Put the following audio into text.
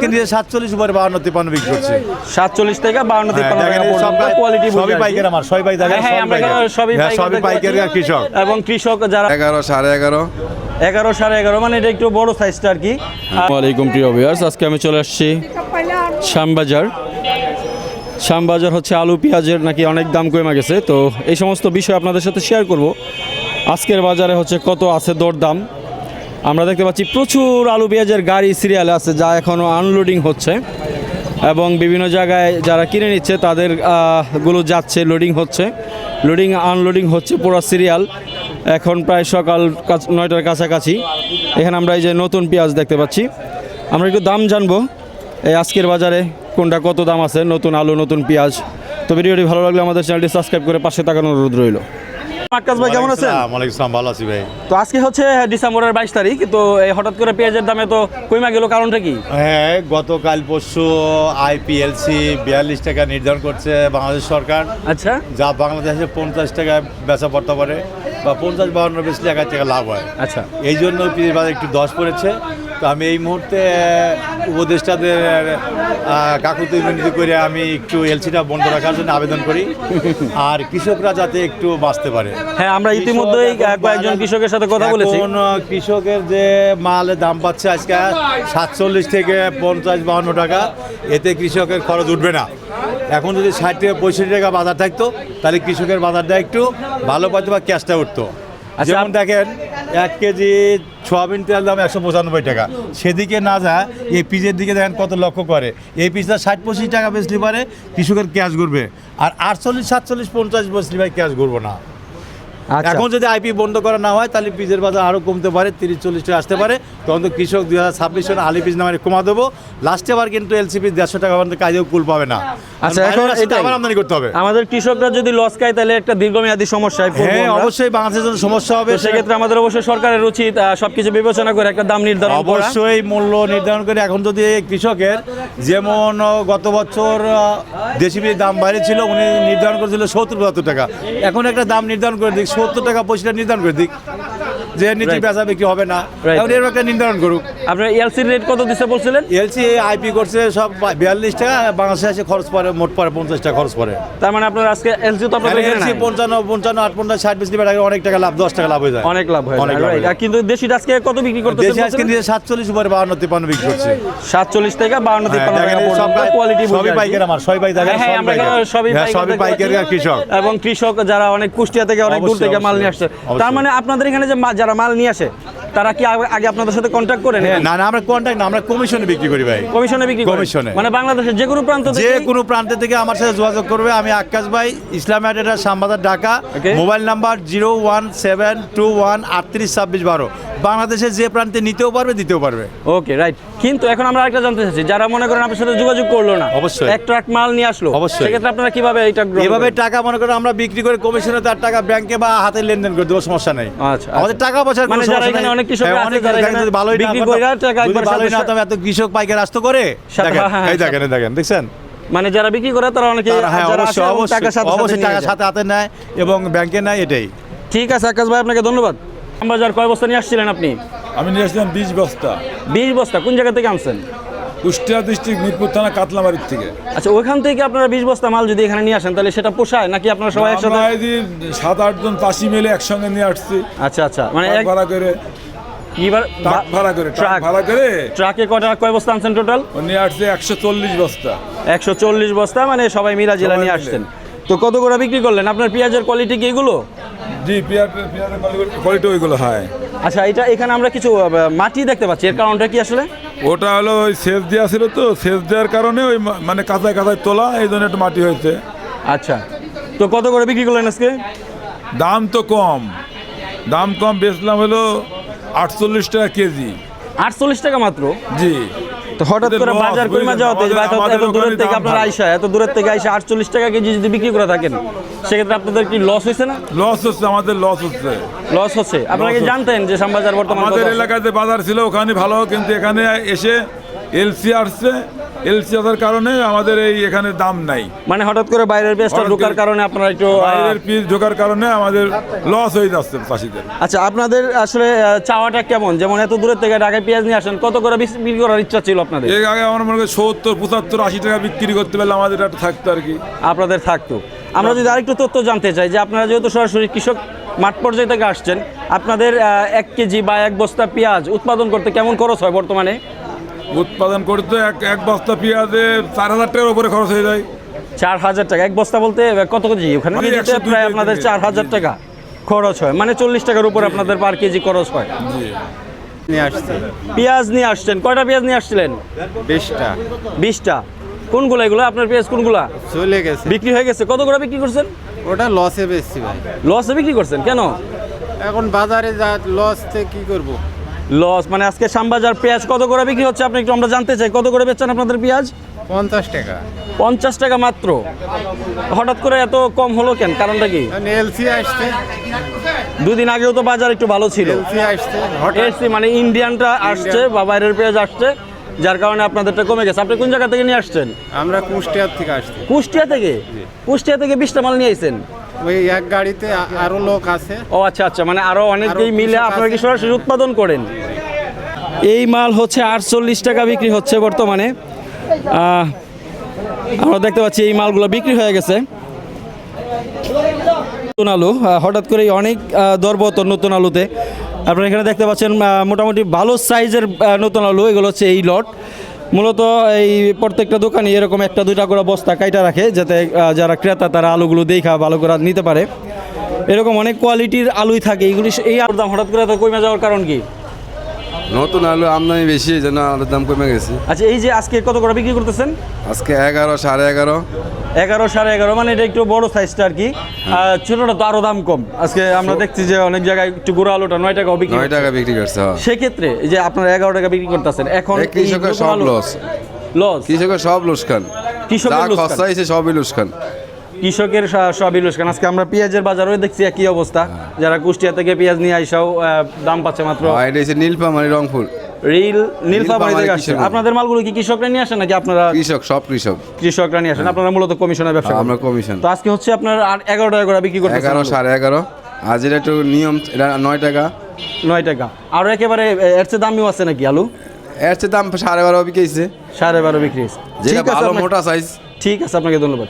কিন্তু সাতচল্লিশ উপরে বাহান্ন তিপ্পান্ন বিক্রি করছে। সাতচল্লিশ থেকে বাউন্ন তিপ্পান্ন টাকা এই সব পর্যন্ত পাই- কোয়ালিটি সবই পাইকার আমার সবই পাই দেখেন আমরা এখানে সবই পাইকার সবই দেখতে পাইকারি আর পাচ্ছি। কৃষক। এবং কৃষক যারা এগারো সাড়ে এগারো। এগারো সাড়ে এগারো মানে এটা একটু বড় সাইজটা আর কি। ওয়ালাইকুম প্রিয় ভিউয়ার্স আজকে আমি চলে আসছি শ্যামবাজার। শ্যামবাজার হচ্ছে আলু পেঁয়াজের নাকি অনেক দাম কমে গেছে। তো এই সমস্ত বিষয় আপনাদের সাথে শেয়ার করব। আজকের বাজারে হচ্ছে কত আছে দরদাম? আমরা দেখতে পাচ্ছি প্রচুর আলু পেঁয়াজের গাড়ি, সিরিয়ালে আছে, যা এখনও আনলোডিং হচ্ছে। এবং বিভিন্ন জায়গায় যারা কিনে নিচ্ছে, তাদেরগুলো যাচ্ছে লোডিং হচ্ছে। লোডিং আনলোডিং হচ্ছে পুরো সিরিয়াল। এখন প্রায় সকাল নয়টার কাছাকাছি। এখানে আমরা এই যে নতুন পেঁয়াজ দেখতে পাচ্ছি। আমরা একটু দাম জানব, এই আজকের বাজারে কোনটা কত দাম আছে, নতুন আলু, নতুন পেঁয়াজ। তো ভিডিওটি ভালো লাগলে আমাদের চ্যানেলটি সাবস্ক্রাইব করে পাশে তাকানোর অনুরোধ রইল। আকাশ ভাই কেমন আছেন? ওয়ালাইকুম আসসালাম ভালো আছি ভাই। তো আজকে হচ্ছে ডিসেম্বরের বাইশ তারিখ তো এই হঠাৎ করে পেঁয়াজের দামে তো কইমা গেল কারণটা কি? হ্যাঁ গতকাল পরশু আইপিএলসি বিয়াল্লিশ টাকা নির্ধারণ করছে বাংলাদেশ সরকার। আচ্ছা। যা বাংলাদেশে পঞ্চাশ টাকা বেচা পড়তে পারে বা পঞ্চাশ বাহান্ন বেচলে এক হাজার টাকা লাভ হয়। আচ্ছা। এই জন্য পিস বাজার একটু দশ পড়েছে। তো আমি এই মুহূর্তে উপদেষ্টাদের কাকুতি বিনতি করে আমি একটু এলসিটা বন্ধ রাখার জন্য আবেদন করি। আর কৃষকরা যাতে একটু বাঁচতে পারে। হ্যাঁ আমরা ইতিমধ্যেই কয়েকজন কৃষকের সাথে কথা বলেছি। কৃষকের যে মালের দাম পাচ্ছে আজকে সাতচল্লিশ থেকে পঞ্চাশ বাহান্ন টাকা এতে কৃষকের খরচ উঠবে না। এখন যদি ষাট থেকে পঁয়ষট্টি টাকা বাজার থাকতো তাহলে কৃষকের বাজারটা একটু ভালো পাইতো বা ক্যাশটা উঠতো। যেমন দেখেন এক কেজি সোয়াবিন তেল দাম একশো পঁচানব্বই টাকা। সেদিকে না যা এই পিজের দিকে দেখেন কত লক্ষ্য করে। এই পিসটা ষাট পঁচিশ টাকা বেচলে পারে কৃষকের ক্যাশ ঘুরবে। আর আটচল্লিশ সাতচল্লিশ পঞ্চাশ বেশি ভাই ক্যাশ ঘুরবো না। আচ্ছা এখন যদি আইপি বন্ধ করা না হয় তাহলে পিজের বাজার আরও কমতে পারে তিরিশ চল্লিশ টাকা আসতে পারে। তখন তো কৃষক দুই হাজার ছাব্বিশ সনে আলি পিস নামে কমা দেবো। লাস্টে আবার কিন্তু এলসিপি দেড়শো টাকা পর্যন্ত কাজেও কুল পাবে না। আচ্ছা, এখন এটাই। আবার আমদানি করতে হবে। আমাদের কৃষকরা যদি লস খায় তাহলে একটা দীর্ঘমেয়াদী সমস্যায় পড়ব হ্যাঁ অবশ্যই বাংলাদেশের জন্য সমস্যা হবে। সেক্ষেত্রে আমাদের অবশ্যই সরকারের উচিত সবকিছু বিবেচনা করে একটা দাম নির্ধারণ অবশ্যই মূল্য নির্ধারণ করে এখন যদি কৃষকের যেমন গত বছর দেশি বীজের দাম বাইরে ছিল উনি নির্ধারণ করেছিল সত্তর পঁচাত্তর টাকা। এখন একটা দাম নির্ধারণ করে দিক সত্তর টাকা পঁচিশটা নির্ধারণ করে দিক। যে বেচা বিক্রি হবে না? এখন একটা নির্ধারণ করুক। আপনার এলসির রেট কত দিচ্ছে বলছিলেন? এলসি আইপি করছে সব বিয়াল্লিশ টাকা বাংলাদেশে এসে খরচ পড়ে মোট পড়ে পঞ্চাশ টাকা খরচ পড়ে। তার মানে আপনার আজকে এলসি তো আপনাদের এখানে এলসি পঞ্চান্ন পঞ্চান্ন আট পঞ্চাশ ষাট বেশি টাকা অনেক টাকা লাভ দশ টাকা লাভ হয়ে যায়। অনেক লাভ হয় কিন্তু দেশিটা আজকে কত বিক্রি করতেছে দেশে আজকে নিয়ে সাতচল্লিশ উপরে বাহান্ন তিপ্পান্ন বিক্রি করছে। সাতচল্লিশ বাউন্ন হ্যাঁ, তিপ্পান্ন টাকা পর্যন্ত পাই- কোয়ালিটি সবই পাইকার আমার সবই হ্যাঁ, সবই আমরা। সবই হ্যাঁ, পাইকার কৃষক। এবং কৃষক যারা অনেক কুষ্টিয়া থেকে অনেক দূর থেকে মাল নিয়ে আসছে। তার মানে আপনাদের এখানে যে যারা মাল নিয়ে আসে তারা কি আগে- আপনাদের সাথে কন্ট্যাক্ট করে নেয় না না আমরা কন্ট্যাক্ট না আমরা কমিশনে বিক্রি করি ভাই। কমিশনে বিক্রি করে কমিশনে। মানে বাংলাদেশের যে কোনো প্রান্ত যে কোনো প্রান্ত থেকে আমার সাথে যোগাযোগ করবে। আমি আকাশ ভাই Islam আডেটা Shyambazar Dhaka. Mobile number zero one seven two one আটত্রিশ ছাব্বিশ বারো। বাংলাদেশের যে প্রান্তে নিতেও পারবে দিতেও পারবে। ওকে রাইট কিন্তু এখন আমরা একটা জানতে চাচ্ছি যারা মনে করেন আপনার সাথে যোগাযোগ করল না অবশ্যই। এক ট্রাক মাল নিয়ে আসলো অবশ্যই। সেক্ষেত্রে আপনারা কীভাবে এটা এভাবে টাকা মনে করো আমরা বিক্রি করে কমিশনে তার টাকা ব্যাংকে বা হাতে লেনদেন করে দেবো সমস্যা নেই। আচ্ছা, আমাদের টাকা পয়সার মানে যারা এখানে অনেক কৃষক হ্যাঁ, আছে অনেক যারা এখানে যদি ভালোই বিক্রি করে টাকা একবার ভালোই না হতো, এত কৃষক পাইকার আসতো করে? দেখেন, হ্যাঁ, হ্যাঁ, এই দেখেন দেখেন দেখছেন? মানে যারা বিক্রি করে তারা অনেকে টাকা সাথে হাতে নেয় এবং ব্যাংকে নেয় এটাই। ঠিক আছে আকাশ ভাই আপনাকে ধন্যবাদ। বাজার কয় বস্তা নিয়ে আসছিলেন আপনি? আমি নিয়ে আসলাম বিশ বস্তা। বিশ বস্তা কোন জায়গা থেকে আনছেন? কুষ্টিয়া ডিস্ট্রিক্ট মিরপুর থানা কাতলামারির থেকে। আচ্ছা ওইখান থেকে আপনারা বিশ বস্তা মাল যদি এখানে নিয়ে আসেন তাহলে সেটা পোষায় নাকি আপনারা সবাই একসাথে সাত আটজন চাষি মিলে একসঙ্গে নিয়ে আসছি। আচ্ছা আচ্ছা মানে এক ভাড়া করে ভাড়া করে ট্রাক ভাড়া করে ট্রাকে কটা কয় বস্তা আনছেন টোটাল? নিয়ে আসছে একশো চল্লিশ বস্তা। একশো চল্লিশ বস্তা মানে সবাই মিরা জেলা নিয়ে মিলে। আসছেন। তো কত করে বিক্রি করলেন? আপনার পেঁয়াজের কোয়ালিটি কি এগুলো? জি পেঁয়াজ পেঁয়াজের কোয়ালিটি ওইগুলো হয়। আচ্ছা এটা এখানে আমরা কিছু মাটি দেখতে পাচ্ছি। এর কারণটা কি আসলে? ওটা হলো ওই সেচ দেওয়া ছিল তো সেচ দেওয়ার কারণে ওই মানে কাঁচায় কাঁচায় তোলা এই জন্য একটু মাটি হয়েছে। আচ্ছা। তো কত করে বিক্রি করলেন আজকে? দাম তো কম। দাম কম বেচলাম হলো আটচল্লিশ টাকা কেজি। আটচল্লিশ টাকা মাত্র? জি। তো হঠাৎ করে বাজার কইমা? যাওয়াতে এত- দূরের থেকে আপনার। আইসা এত দূরের থেকে আইসা আটচল্লিশ টাকা কেজি যদি বিক্রি করে থাকেন সেক্ষেত্রে আপনাদের কি লস হয়েছে না লস হচ্ছে আমাদের লস হচ্ছে লস হচ্ছে আপনারা কি। জানতেন যে শ্যামবাজার বর্তমানে আমাদের? এলাকাতে বাজার ছিল ওখানে ভালো কিন্তু এখানে এসে এলসি আসছে এলসি আসার কারণে আমাদের এই এখানে দাম নাই। মানে হঠাৎ করে বাইরের পেঁয়াজটা ঢোকার কারণে আপনারা একটু বাইরের পিস ঢোকার কারণে আমাদের লস হয়ে যাচ্ছে চাষিদের। আচ্ছা আপনাদের আসলে চাওয়াটা কেমন? যেমন এত দূরের থেকে ঢাকায় পেঁয়াজ নিয়ে আসেন কত করে বিক্রি বিক্রি করার ইচ্ছা ছিল আপনাদের? এর আগে আমার মনে করি সত্তর পঁচাত্তর আশি টাকা বিক্রি করতে পারলে আমাদের একটা থাকতো আর কি। আপনাদের থাকতো। আমরা যদি আরেকটু তথ্য জানতে চাই যে আপনারা যেহেতু সরাসরি কৃষক মাঠ পর্যায়ে থেকে আসছেন আপনাদের এক কেজি বা এক বস্তা পেঁয়াজ উৎপাদন করতে কেমন খরচ হয় বর্তমানে? উৎপাদন করতে এক এক বস্তা পেঁয়াজে চার হাজার টাকার উপরে খরচ হয়ে যায়। চার হাজার টাকা। এক বস্তা বলতে কত কেজি? ওখানে মানে কেজিতে প্রায় আপনাদের চার হাজার টাকা খরচ হয়। মানে চল্লিশ টাকার উপরে আপনাদের পার কেজি খরচ হয়। নিয়ে আসছি। পেঁয়াজ নিয়ে আসছেন। কয়টা পেঁয়াজ নিয়ে আসছিলেন? বিশটা। বিশটা। কোনগুলো এগুলো? আপনার পেঁয়াজ কোনগুলা? চলে গেছে। বিক্রি হয়ে গেছে। কত করে বিক্রি করছেন? ওটা লসে বেচছি ভাই। লসে বিক্রি করছেন? কেন? এখন বাজারে যা লস কি করব? লস মানে আজকে শ্যামবাজার পেঁয়াজ কত করে বিক্রি হচ্ছে আপনি একটু আমরা জানতে চাই। কত করে বেচছেন আপনাদের পেঁয়াজ? পঞ্চাশ টাকা। পঞ্চাশ টাকা মাত্র। হঠাৎ করে এত কম হলো কেন? কারণটা কি? এলসি আসছে। দুদিন আগেও তো বাজার একটু ভালো ছিল। এলসি মানে ইন্ডিয়ানটা আসছে বা বাইরের পেঁয়াজ আসছে যার কারণে আপনাদেরটা কমে গেছে। আপনি কোন জায়গা থেকে নিয়ে আসছেন? আমরা কুষ্টিয়ার থেকে আসছি। কুষ্টিয়া থেকে? কুষ্টিয়া থেকে বিশটা মাল নিয়ে আইছেন? ওই এক গাড়িতে আরও লোক আছে। ও আচ্ছা আচ্ছা মানে আরও অনেকেই মিলে আপনারা কি সরাসরি উৎপাদন করেন? এই মাল হচ্ছে আটচল্লিশ টাকা বিক্রি হচ্ছে বর্তমানে। আহ, আমরা দেখতে পাচ্ছি এই মালগুলো বিক্রি হয়ে গেছে। নতুন আলু হঠাৎ করেই অনেক আহ, দরপতন নতুন আলুতে। আপনারা এখানে দেখতে পাচ্ছেন মোটামুটি ভালো সাইজের নতুন আলু এগুলো হচ্ছে এই লট। মূলত এই প্রত্যেকটা দোকানে এরকম একটা, দুইটা করে বস্তা কাইটা রাখে যাতে যারা ক্রেতা তারা আলুগুলো দেখা ভালো করে নিতে পারে। এরকম অনেক কোয়ালিটির আলুই থাকে। এইগুলি এই আলুর দাম হঠাৎ করে কমে যাওয়ার কারণ কি? নতুন আলু আমদানি বেশি এই জন্য আলুর দাম কমে গেছে। আচ্ছা এই যে আজকে কত করে বিক্রি করতেছেন? আজকে এগারো সাড়ে এগারো। এগারো সাড়ে এগারো মানে এটা একটু বড় সাইজটা আর কি। ছোটটা তো আরও দাম কম। আজকে আমরা দেখছি যে অনেক জায়গায় একটু গুঁড়ো আলুটা নয় টাকা বিক্রি নয়। টাকা বিক্রি করছে হ্যাঁ। সেক্ষেত্রে এই যে আপনারা এগারো টাকা বিক্রি করতেছেন এখন কৃষকের সব লস লস কৃষকের সব লুসখান কৃষকের সবই লুসখান কৃষকের সবই আজকে আমরা পেঁয়াজের বাজারে দেখছি একই অবস্থা। যারা কুষ্টিয়া থেকে পেঁয়াজ নিয়ে আইসাও দাম পাচ্ছে মাত্র আর এটা হচ্ছে নীলফামারি রংপুর। রিল নীলফামারি থেকে আসছে আপনাদের মালগুলো কি কৃষকরা নিয়ে আসেন নাকি আপনারা কৃষক সব কৃষক। কৃষকরা নিয়ে আসেন? আপনারা মূলত কমিশনের ব্যবসা হ্যাঁ, আমরা কমিশন। তো আজকে হচ্ছে আপনার এগারো টাকা করে বিক্রি করতে এগারো সাড়ে এগারো। একটু নিয়ম এটা নয় টাকা। নয় টাকা। আরও একেবারে এর চেয়ে দামিও আছে নাকি আলু? এর চেয়ে দাম সাড়ে বারো সাড়ে বারো বিক্রি। যেটা ভালো মোটা সাইজ ঠিক আছে আপনাকে ধন্যবাদ।